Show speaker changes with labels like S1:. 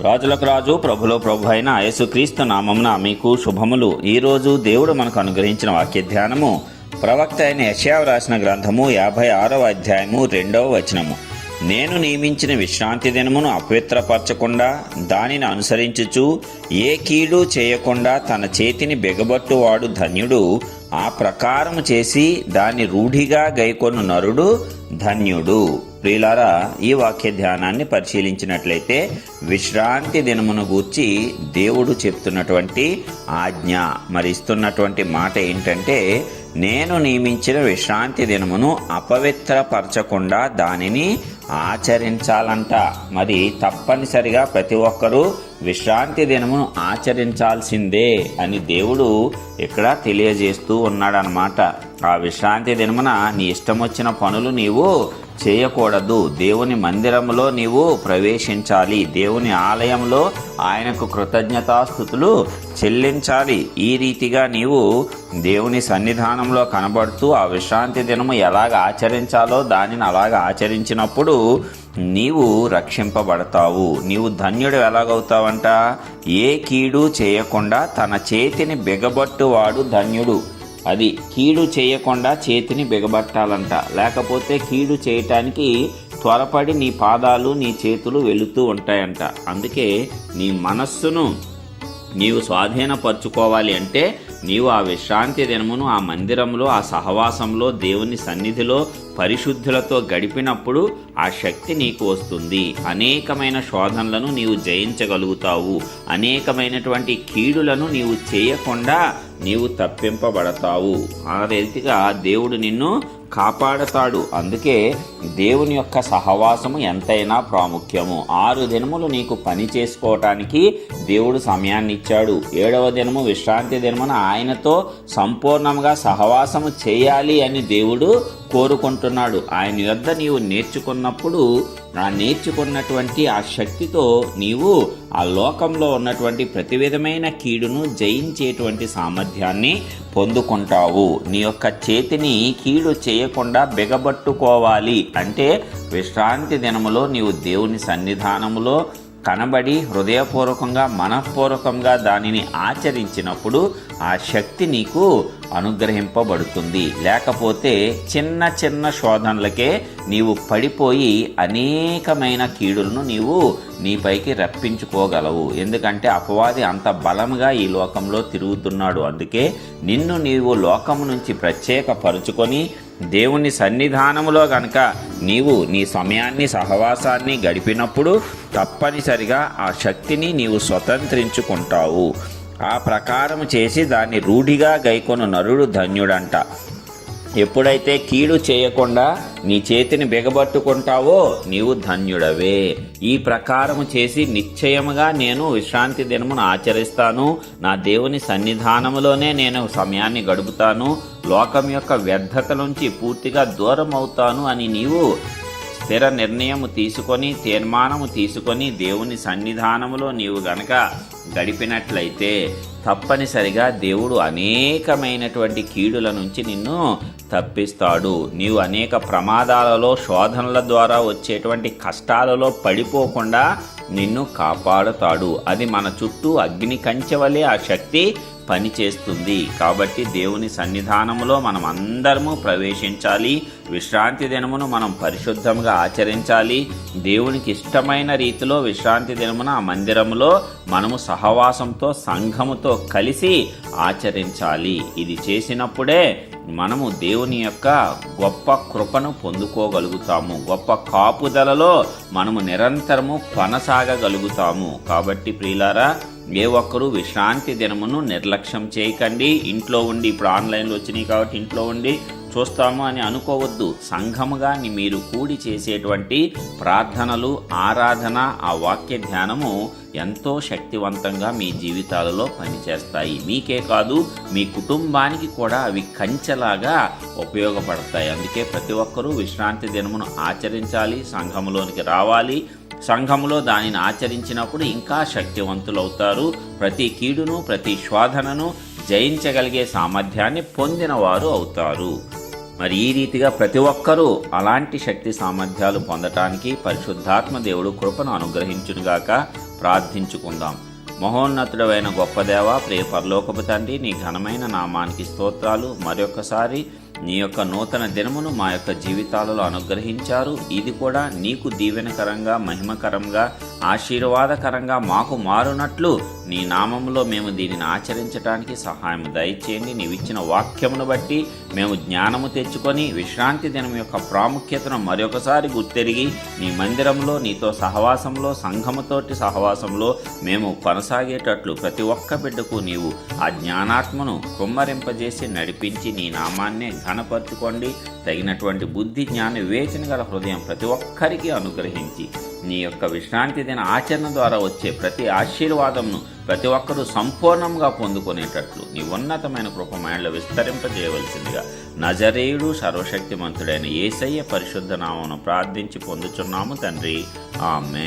S1: రాజులకు రాజు ప్రభులో ప్రభు అయిన యేసుక్రీస్తు నామమున మీకు శుభములు. ఈరోజు దేవుడు మనకు అనుగ్రహించిన వాక్య ధ్యానము ప్రవక్త అయిన యశావ రాసిన గ్రంథము యాభై ఆరవ అధ్యాయము రెండవ వచనము. నేను నియమించిన విశ్రాంతి దినమును అపవిత్రపరచకుండా దానిని అనుసరించుచు ఏ కీడు చేయకుండా తన చేతిని బెగబట్టువాడు ధన్యుడు. ఆ ప్రకారము చేసి దాన్ని రూఢిగా గైకొను నరుడు ధన్యుడు. ప్రియులారా ఈ వాక్య ధ్యానాన్ని పరిశీలించినట్లయితే విశ్రాంతి దినమును గూర్చి దేవుడు చెప్తున్నటువంటి ఆజ్ఞ మరి ఇస్తున్నటువంటి మాట ఏంటంటే నేను నియమించిన విశ్రాంతి దినమును అపవిత్రపరచకుండా దానిని ఆచరించాలంట. మరి తప్పనిసరిగా ప్రతి ఒక్కరూ విశ్రాంతి దినమును ఆచరించాల్సిందే అని దేవుడు ఇక్కడ తెలియజేస్తూ ఉన్నాడనమాట ఆ విశ్రాంతి దినమున నీ ఇష్టం వచ్చిన పనులు నీవు చేయకూడదు. దేవుని మందిరంలో నీవు ప్రవేశించాలి. దేవుని ఆలయంలో ఆయనకు కృతజ్ఞతాస్థుతులు చెల్లించాలి. ఈ రీతిగా నీవు దేవుని సన్నిధానంలో కనబడుతూ ఆ విశ్రాంతి దినము ఎలాగ ఆచరించాలో దానిని అలాగ ఆచరించినప్పుడు నీవు రక్షింపబడతావు. నీవు ధన్యుడు ఎలాగవుతావంట? ఏ కీడు చేయకుండా తన చేతిని బిగబట్టువాడు ధన్యుడు. అది కీడు చేయకుండా చేతిని బిగబట్టాలంట. లేకపోతే కీడు చేయటానికి త్వరపడి నీ పాదాలు నీ చేతులు వెళుతూ ఉంటాయంట. అందుకే నీ మనస్సును నీవు స్వాధీనపరచుకోవాలి అంటే నీవు ఆ విశ్రాంతి దినమును ఆ మందిరంలో ఆ సహవాసంలో దేవుని సన్నిధిలో పరిశుద్ధులతో గడిపినప్పుడు ఆ శక్తి నీకు వస్తుంది. అనేకమైన శోధనలను నీవు జయించగలుగుతావు. అనేకమైనటువంటి కీడులను నీవు చేయకుండా నీవు తప్పింపబడతావు. ఆ రీతిగా దేవుడు నిన్ను కాపాడతాడు. అందుకే దేవుని యొక్క సహవాసము ఎంతైనా ప్రాముఖ్యము. ఆరు దినములు నీకు పని చేసుకోవటానికి దేవుడు సమయాన్ని ఇచ్చాడు. ఏడవ దినము విశ్రాంతి దినమున ఆయనతో సంపూర్ణంగా సహవాసము చేయాలి అని దేవుడు కోరుకుంటున్నాడు. ఆయన యొద్ద నీవు నేర్చుకున్నప్పుడు ఆ నేర్చుకున్నటువంటి ఆ శక్తితో నీవు ఆ లోకంలో ఉన్నటువంటి ప్రతి విధమైన కీడును జయించేటువంటి సామర్థ్యాన్ని పొందుకుంటావు. నీ యొక్క చేతిని కీడు చేయకుండా బిగబట్టుకోవాలి. అంటే విశ్రాంతి దినములో నీవు దేవుని సన్నిధానములో కనబడి హృదయపూర్వకంగా మనఃపూర్వకంగా దానిని ఆచరించినప్పుడు ఆ శక్తి నీకు అనుగ్రహింపబడుతుంది. లేకపోతే చిన్న చిన్న శోధనలకే నీవు పడిపోయి అనేకమైన కీడులను నీవు నీపైకి రప్పించుకోగలవు. ఎందుకంటే అపవాది అంత బలంగా ఈ లోకంలో తిరుగుతున్నాడు. అందుకే నిన్ను నీవు లోకము నుంచి ప్రత్యేకపరుచుకొని దేవుని సన్నిధానములో గనక నీవు నీ సమయాన్ని సహవాసాన్ని గడిపినప్పుడు తప్పనిసరిగా ఆ శక్తిని నీవు స్వతంత్రించుకుంటావు. ఆ ప్రకారం చేసి దాన్ని రూఢిగా గైకొను నరుడు ధన్యుడంట. ఎప్పుడైతే కీడు చేయకుండా నీ చేతిని బిగబట్టుకుంటావో నీవు ధన్యుడవే. ఈ ప్రకారము చేసి నిశ్చయముగా నేను విశ్రాంతి దినమును ఆచరిస్తాను. నా దేవుని సన్నిధానములోనే నేను సమయాన్ని గడుపుతాను. లోకం యొక్క వ్యర్థత నుంచి పూర్తిగా దూరం అవుతాను అని నీవు స్థిర నిర్ణయము తీసుకొని తీర్మానము తీసుకొని దేవుని సన్నిధానములో నీవు గనక గడిపినట్లయితే తప్పనిసరిగా దేవుడు అనేకమైనటువంటి కీడుల నుంచి నిన్ను తప్పిస్తాడు. నీవు అనేక ప్రమాదాలలో శోధనల ద్వారా వచ్చేటువంటి కష్టాలలో పడిపోకుండా నిన్ను కాపాడుతాడు. అది మన చుట్టూ అగ్ని కంచెవలే ఆ శక్తి పనిచేస్తుంది కాబట్టి దేవుని సన్నిధానములో మనం అందరము ప్రవేశించాలి. విశ్రాంతి దినమును మనం పరిశుద్ధంగా ఆచరించాలి. దేవునికి ఇష్టమైన రీతిలో విశ్రాంతి దినమున ఆ మందిరములో మనము సహవాసంతో సంఘముతో కలిసి ఆచరించాలి. ఇది చేసినప్పుడే మనము దేవుని యొక్క గొప్ప కృపను పొందుకోగలుగుతాము. గొప్ప కాపుదలలో మనము నిరంతరము కొనసాగగలుగుతాము. కాబట్టి ప్రియులారా ఏ ఒక్కరూ విశ్రాంతి దినమును నిర్లక్ష్యం చేయకండి. ఇంట్లో ఉండి ఇప్పుడు ఆన్లైన్లో వచ్చినాయి కాబట్టి ఇంట్లో ఉండి చూస్తాము అని అనుకోవద్దు. సంఘముగా మీరు కూడి చేసేటువంటి ప్రార్థనలు ఆరాధన ఆ వాక్య ధ్యానము ఎంతో శక్తివంతంగా మీ జీవితాలలో పనిచేస్తాయి. మీకే కాదు మీ కుటుంబానికి కూడా అవి కంచెలాగా ఉపయోగపడతాయి. అందుకే ప్రతి ఒక్కరూ విశ్రాంతి దినమును ఆచరించాలి సంఘములోనికి రావాలి. సంఘములో దానిని ఆచరించినప్పుడు ఇంకా శక్తివంతులవుతారు. ప్రతి కీడును ప్రతి శోధనను జయించగలిగే సామర్థ్యాన్ని పొందినవారు అవుతారు. మరి ఈ రీతిగా ప్రతి ఒక్కరూ అలాంటి శక్తి సామర్థ్యాలు పొందటానికి పరిశుద్ధాత్మ దేవుడు కృపను అనుగ్రహించునుగాక ప్రార్థించుకుందాం. మహోన్నతుడవైన గొప్పదేవ ప్రియ పరలోకపు తండ్రి నీ ఘనమైన నామానికి స్తోత్రాలు. మరొకసారి నీ యొక్క నూతన దినమును మా యొక్క జీవితాలలో అనుగ్రహించారు. ఇది కూడా నీకు దీవెనకరంగా మహిమకరంగా ఆశీర్వాదకరంగా మాకు మారునట్లు నీ నామములో మేము దీనిని ఆచరించడానికి సహాయం దయచేయండి. నీవిచ్చిన వాక్యమును బట్టి మేము జ్ఞానము తెచ్చుకొని విశ్రాంతి దినం యొక్క ప్రాముఖ్యతను మరొకసారి గుర్తెరిగి నీ మందిరంలో నీతో సహవాసంలో సంఘముతోటి సహవాసంలో మేము కొనసాగేటట్లు ప్రతి ఒక్క బిడ్డకు నీవు ఆ జ్ఞానాత్మను కుమ్మరింపజేసి నడిపించి నీ నామాన్నే ఘనపరచుకోండి. తగినటువంటి బుద్ధి జ్ఞాన వివేచన గల హృదయం ప్రతి ఒక్కరికి అనుగ్రహించి నీ యొక్క విశ్రాంతి దిన ఆచరణ ద్వారా వచ్చే ప్రతి ఆశీర్వాదంను ప్రతి ఒక్కరూ సంపూర్ణంగా పొందుకునేటట్లు నీ ఉన్నతమైన కృపమాయలు విస్తరింపజేయవలసిందిగా నజరేయుడు సర్వశక్తిమంతుడైన ఏసయ్య పరిశుద్ధ నామను ప్రార్థించి పొందుచున్నాము తండ్రి. ఆమె